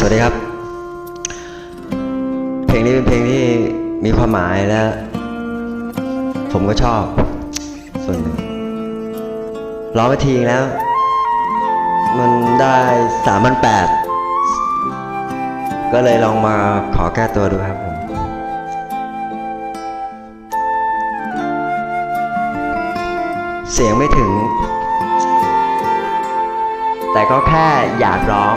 สวัสดีครับ เพลงนี้เป็นเพลงที่มีความหมายและ ผมก็ชอบ ส่วนหนึ่งร้องไปทีแล้ว มันได้สามพันแปดก็เลยลองมาขอแก้ตัวดูครับผมเสียงไม่ถึง แต่ก็แค่อยากร้อง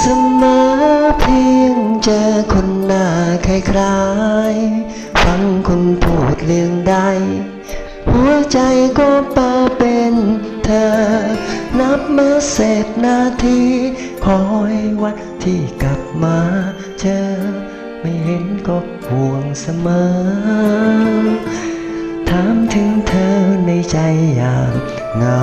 เสมอเพียงเจอคนหน้าคล้ายๆฟังคนพูดเรื่องใด หัวใจก็ปาเป็นเธอ นับมาเศษนาที คอยวันที่กลับมาเจอ ไม่เห็นก็ห่วงเสมอ ถามถึงเธอในใจอย่างเหงา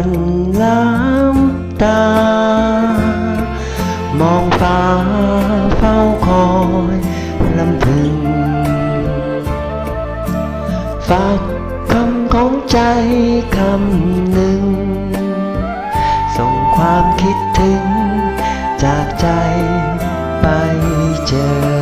างกันล้ำตา มองฟ้าเฝ้าคอยลำพึงฝากคำของใจคำหนึ่ง ส่งความคิดถึงจากใจไปเจอ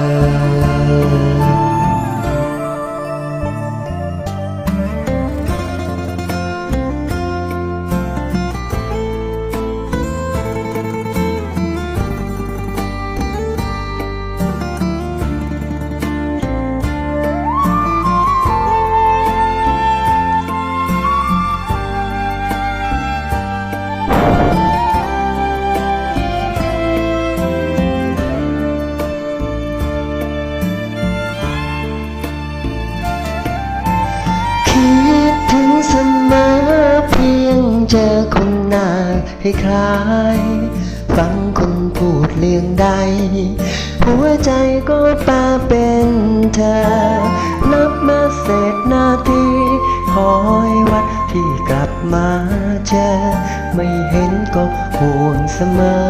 เจอคนหน้าให้คล้าย ฟังคนพูดเรื่องใด หัวใจก็ปาเป็นเธอ นับมาเศษนาทีคอยวันที่กลับมาเจอ ไม่เห็นก็ห่วงเสมอ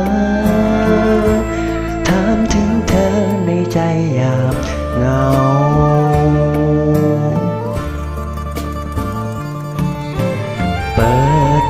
ถามถึงเธอในใจหยามเหงาเปิด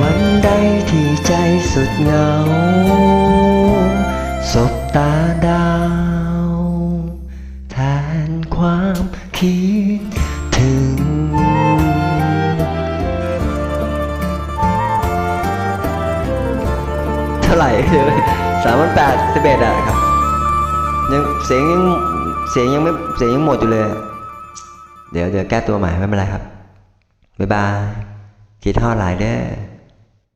วันใดที่ใจสุดเหงา สบตาดาว แทนความคิดถึง เท่าไหร่เลยสามพันแปดสิบเอ็ดอะครับ ยังเสียงยังเสียงยังไม่เสียงยังหมดอยู่เลย เดี๋ยวเดี๋ยวแก้ตัวใหม่ไม่เป็นไรครับ บ๊ายบายคิดทอดหลายเด้อ